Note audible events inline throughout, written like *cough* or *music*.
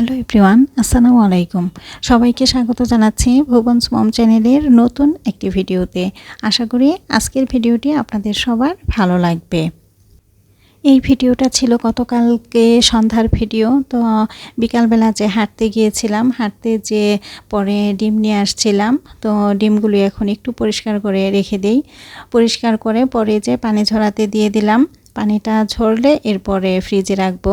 Hello everyone, আসসালামু আলাইকুম। সবাইকে স্বাগত জানাচ্ছি ভুবনস মম চ্যানেলের নতুন একটি ভিডিওতে। আশা করি আজকের ভিডিওটি আপনাদের সবার ভালো লাগবে। এই ভিডিওটা ছিল গতকালকে সন্ধ্যার ভিডিও, তো বিকালবেলা যে হাঁটতে গিয়েছিলাম, হাঁটতে যে পরে ডিম নিয়ে আসছিলাম, তো ডিমগুলো এখন একটু পরিষ্কার করে রেখে দেই। পরিষ্কার করে পরে যে পানি ঝরাতে দিয়ে দিলাম, পানিটা ঝরলে এরপরে ফ্রিজে রাখব।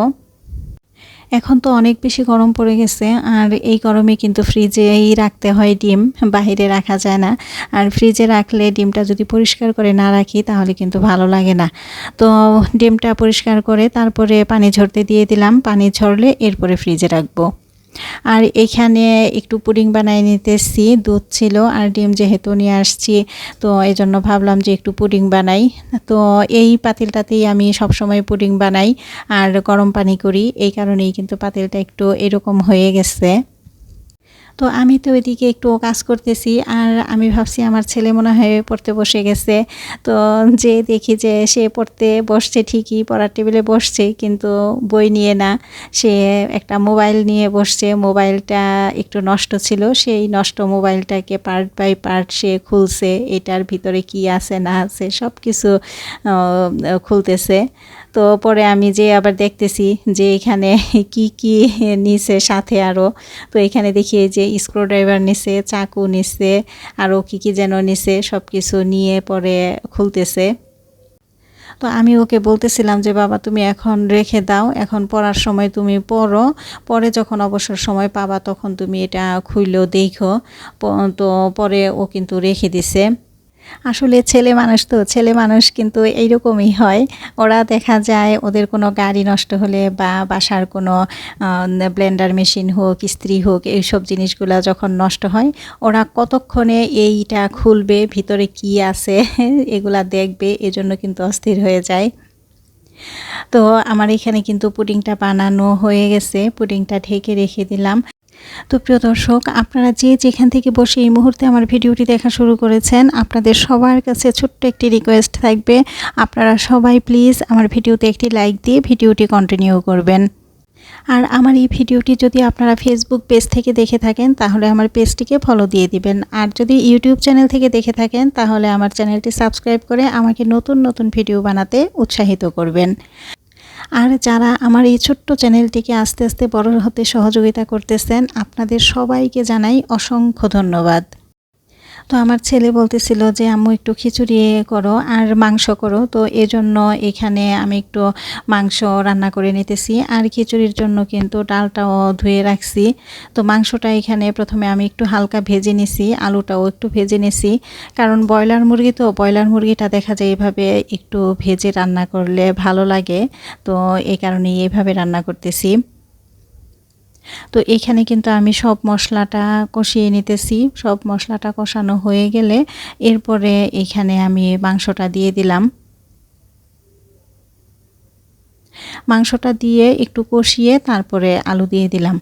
এখন তো অনেক বেশি গরম পড়ে গেছে, আর এই গরমে কিন্তু ফ্রিজেই রাখতে হয় ডিম, বাহিরে রাখা যায় না। আর ফ্রিজে রাখলে ডিমটা যদি পরিষ্কার করে না রাখি, তাহলে কিন্তু ভালো লাগে না। তো ডিমটা পরিষ্কার করে তারপরে পানি ঝরতে দিয়ে দিলাম, পানি ঝরলে এরপরে ফ্রিজে রাখব। আর এখানে একটু পুডিং বানাই নিতেছি, দুধ ছিল আর ডিম যেহেতু নিয়ে আসছি, তো এই জন্য ভাবলাম যে একটু পুডিং বানাই। তো এই পাতিলটাতেই আমি সবসময় পুডিং বানাই আর গরম পানি করি, এই কারণেই কিন্তু পাতিলটা একটু এরকম হয়ে গেছে। তো আমি তো ওইদিকে একটু কাজ করতেছি আর আমি ভাবছি আমার ছেলে মনে হয় পড়তে বসে গেছে। তো যে দেখি যে সে পড়তে বসছে ঠিকই, পড়ার টেবিলে বসছে কিন্তু বই নিয়ে না। সে একটা মোবাইল নিয়ে বসছে, মোবাইলটা একটু নষ্ট ছিল, সেই নষ্ট মোবাইলটাকে পার্ট বাই পার্ট সে খুলছে, এটার ভিতরে কি আছে না আছে সব কিছু খুলতেছে। তো পরে আমি যে আবার দেখতেছি যে এখানে *laughs* কি কি নিছে সাথে আরও তো এখানে দেখি যে স্ক্রুড্রাইভার নিছে, চাকু নিছে আরও কী কী যেন নিছে সব কিছু নিয়ে পরে খুলতেছে। তো আমি ওকে বলতেছিলাম যে, বাবা, তুমি এখন রেখে দাও, এখন পড়ার সময় তুমি পড়ো। পরে যখন অবসর সময় পাবা তখন তুমি এটা খুইলেও দেখো। তো পরে ও কিন্তু রেখে দিছে। আসলে ছেলে মানুষ তো, ছেলে মানুষ কিন্তু এইরকমই হয়। ওরা দেখা যায় ওদের কোনো গাড়ি নষ্ট হলে বা বাসার কোনো ব্লেন্ডার মেশিন হোক স্ত্রী হোক, এইসব জিনিসগুলো যখন নষ্ট হয়, ওরা কতক্ষণে এইটা খুলবে, ভিতরে কি আছে, *laughs* এগুলা দেখবে, এজন্য কিন্তু অস্থির হয়ে যায়। তো আমার এখানে কিন্তু পুডিংটা বানানো হয়ে গেছে, পুডিংটা ঢেকে রেখে দিলাম। তো প্রিয় দর্শক, আপনারা যে যেখান থেকে বসে এই মুহূর্তে আমার ভিডিওটি দেখা শুরু করেছেন, আপনাদের সবার কাছে ছোট্ট একটি রিকোয়েস্ট থাকবে। আপনারা সবাই প্লিজ আমার ভিডিওতে একটি লাইক দিয়ে ভিডিওটি কন্টিনিউ করবেন। আর আমার এই ভিডিওটি যদি আপনারা ফেসবুক পেজ থেকে দেখে থাকেন, তাহলে আমার পেজটিকে ফলো দিয়ে দিবেন। আর যদি ইউটিউব চ্যানেল থেকে দেখে থাকেন, তাহলে আমার চ্যানেলটি সাবস্ক্রাইব করে আমাকে নতুন নতুন ভিডিও বানাতে উৎসাহিত করবেন। আর যারা আমার এই ছোট্ট চ্যানেলটিকে আস্তে আস্তে বড় হতে সহযোগিতা করতেছেন, আপনাদের সবাইকে জানাই অসংখ্য ধন্যবাদ। তো আমার ছেলে বলতেছিল যে, আম্মু, একটু খিচুড়ি করো আর মাংস করো। তো এজন্য এখানে আমি একটু মাংস রান্না করে নিতেছি। আর খিচুড়ির জন্য কিন্তু ডালটাও ধুয়ে রাখছি। তো মাংসটা এখানে প্রথমে আমি একটু হালকা ভেজে নিছি, আলুটাও একটু ভেজে নিছি। কারণ ব্রয়লার মুরগি তো, ব্রয়লার মুরগিটা দেখা যায় এভাবে একটু ভেজে রান্না করলে ভালো লাগে। তো এই কারণেই এইভাবে রান্না করতেছি। তো এখানে কিন্তু আমি সব মশলাটা কষিয়ে নিতেছি। সব মশলাটা কষানো হয়ে গেলে এরপরে এখানে আমি মাংসটা দিয়ে দিলাম। মাংসটা দিয়ে একটু কষিয়ে তারপরে আলু দিয়ে দিলাম।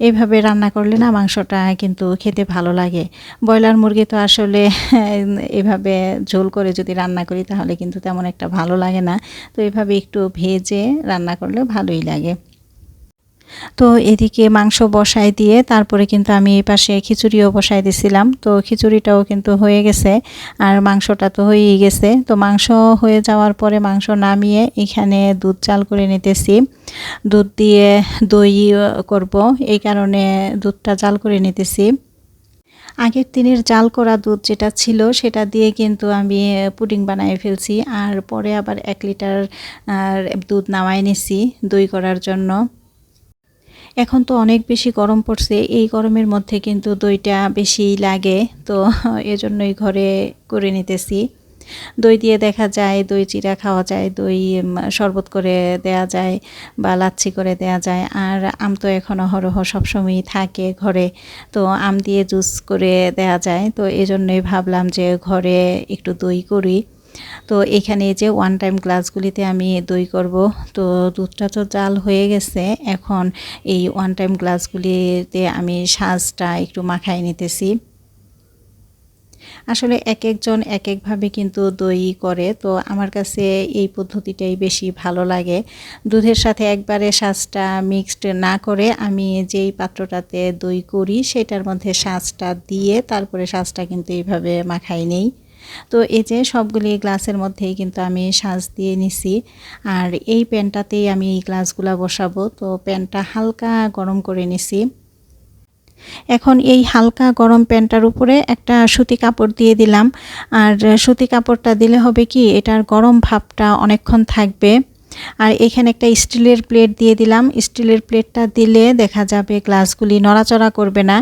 এইভাবে রান্না করলে না মাংসটা কিন্তু খেতে ভালো লাগে। ব্রয়লার মুরগি তো আসলে *laughs* এভাবে ঝোল করে যদি রান্না করি তাহলে কিন্তু তেমন একটা ভালো লাগে না। তো এভাবে একটু ভেজে রান্না করলে ভালোই লাগে। তো এদিকে মাংস বসাই দিয়ে তারপরে কিন্তু আমি এই পাশে খিচুড়িও বসাই দিছিলাম। তো খিচুড়িটাও কিন্তু হয়ে গেছে আর মাংসটা তো হয়েই গেছে। তো মাংস হয়ে যাওয়ার পরে মাংস নামিয়ে এখানে দুধ চাল করে নিতেছি। দুধ দিয়ে দই করব। এই কারণে দুধটা জাল করে নিতেছি। আগের দিনের জাল করা দুধ যেটা ছিল সেটা দিয়ে কিন্তু আমি পুডিং বানিয়ে ফেলছি। আর পরে আবার এক লিটার দুধ নামাই নিছি দই করার জন্য। এখন তো অনেক বেশি গরম পড়ছে, এই গরমের মধ্যে কিন্তু দইটা বেশি লাগে, তো *laughs* এজন্যই ঘরে করে নিতেছি। দই দিয়ে দেখা যায়, দই চিরা খাওয়া যায়, দই শরবত করে দেয়া যায় বা লাচ্ছি করে দেয়া যায়। আর আম তো এখন অহরহ সবসময়ই থাকে ঘরে, তো আম দিয়ে জুস করে দেয়া যায়। তো এজন্যই ভাবলাম যে ঘরে একটু দই করি। তো এখানে যে ওয়ান টাইম গ্লাসগুলিতে আমি দই করব। তো দুধটা তো জাল হয়ে গেছে, এখন এই ওয়ান টাইম গ্লাসগুলিতে আমি সাজটা একটু মাখাই নিতেছি। আসলে এক একজন এক একভাবে কিন্তু দই করে, তো আমার কাছে এই পদ্ধতিটাই বেশি ভালো লাগে। দুধের সাথে একবারে শাঁসটা মিক্সড না করে আমি যেই পাত্রটাতে দই করি, সেটার মধ্যে শাঁসটা দিয়ে তারপরে শাঁসটা কিন্তু এইভাবে মাখাই নেই। তো এই যে সবগুলি গ্লাসের মধ্যেই কিন্তু আমি সাজ দিয়ে নিছি। আর এই প্যানটাতেই আমি এই গ্লাসগুলো বসাবো। তো প্যানটা হালকা গরম করে নিছি। এখন এই হালকা গরম প্যানটার উপরে একটা সুতি কাপড় দিয়ে দিলাম। আর সুতি কাপড়টা দিলে হবে কি, এটার গরম ভাবটা অনেকক্ষণ থাকবে। আর এখানে একটা স্টিলের প্লেট দিয়ে দিলাম। স্টিলের প্লেটটা দিলে দেখা যাবে গ্লাসগুলি নড়াচড়া করবে না।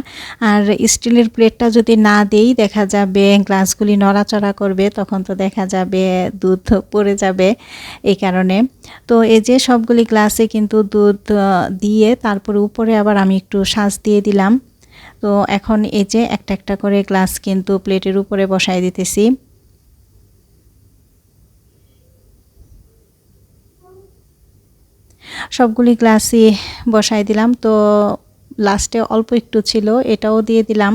আর স্টিলের প্লেটটা যদি না দেই, দেখা যাবে গ্লাসগুলি নড়াচড়া করবে, তখন তো দেখা যাবে দুধ পড়ে যাবে এই কারণে। তো এই যে সবগুলি গ্লাসে কিন্তু দুধ দিয়ে তারপরে উপরে আবার আমি একটু সাজ দিয়ে দিলাম। তো এখন এই যে একটা একটা করে গ্লাস কিন্তু প্লেটের উপরে বসাই দিতেছি। সবগুলি গ্লাসই বসাই দিলাম। তো লাস্টে অল্প একটু ছিল, এটাও দিয়ে দিলাম।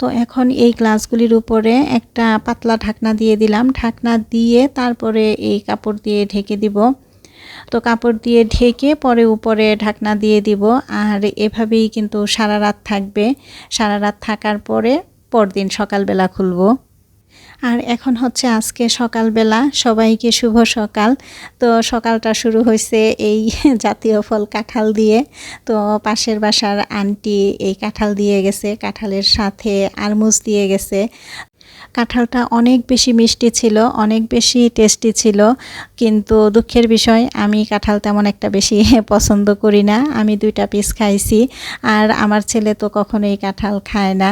তো এখন এই গ্লাসগুলির উপরে একটা পাতলা ঢাকনা দিয়ে দিলাম। ঢাকনা দিয়ে তারপরে এই কাপড় দিয়ে ঢেকে দিব। তো কাপড় দিয়ে ঢেকে পরে উপরে ঢাকনা দিয়ে দিব। আর এভাবেই কিন্তু সারা রাত থাকবে। সারা রাত থাকার পরে পরদিন সকালবেলা খুলবো। আর এখন হচ্ছে আজকে সকালবেলা, সবাইকে শুভ সকাল। তো সকালটা শুরু হয়েছে এই *laughs* জাতীয় ফল কাঁঠাল দিয়ে। তো পাশের বাসার আন্টি এই কাঁঠাল দিয়ে গেছে, কাঁঠালের সাথে আরমুজ দিয়ে গেছে। কাঁঠালটা অনেক বেশি মিষ্টি ছিল, অনেক বেশি টেস্টি ছিল, কিন্তু দুঃখের বিষয়, আমি কাঁঠাল তেমন একটা বেশি *laughs* পছন্দ করি না। আমি দুইটা পিস খাইছি, আর আমার ছেলে তো কখনোই কাঁঠাল খায় না।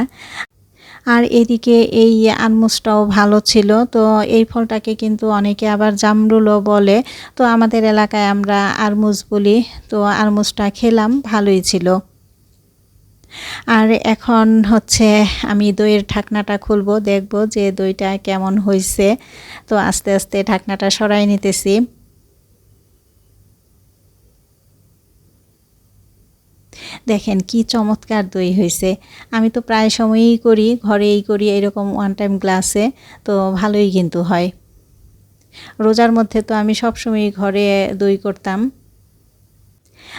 আর এদিকে এই আনমুসটাও ভালো ছিল। তো এই ফলটাকে কিন্তু অনেকে আবার জামরুলও বলে। তো আমাদের এলাকায় আমরা আরমুজ বলি। তো আরমুজটা খেলাম, ভালোই ছিল। আর এখন হচ্ছে আমি দইয়ের ঢাকনাটা খুলবো, দেখব যে দইটা কেমন হয়েছে তো আস্তে আস্তে ঢাকনাটা সরাই নিতেছি। দেখেন কি চমৎকার দই হয়েছে। আমি তো প্রায় সময়ই করি, ঘরেই করি এরকম ওয়ান টাইম গ্লাসে তো ভালোই কিন্তু হয়। রোজার মধ্যে তো আমি সবসময় ঘরে দই করতাম।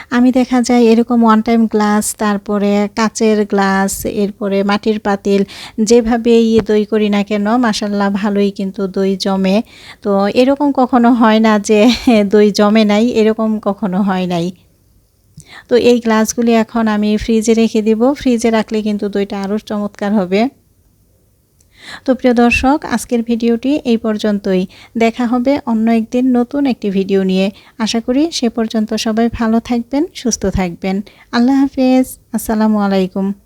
আমি দেখা যায় এরকম ওয়ান টাইম গ্লাস তারপরে কাচের গ্লাস এরপরে মাটির পাতিল যেভাবে ইয়ে দই করি না কেন মাসাল্লাহ ভালোই কিন্তু দই জমে। তো এরকম কখনো হয় না যে *laughs* দই জমে নাই, এরকম কখনো হয় নাই। তো এই গ্লাসগুলি এখন আমি ফ্রিজে রেখে দিব। ফ্রিজে রাখলে কিন্তু দইটা আরও চমৎকার হবে। তো প্রিয় দর্শক, আজকের ভিডিওটি এই পর্যন্তই। দেখা হবে অন্য একদিন নতুন একটি ভিডিও নিয়ে। আশা করি সে পর্যন্ত সবাই ভালো থাকবেন, সুস্থ থাকবেন। আল্লাহ হাফেজ। আসসালামু আলাইকুম।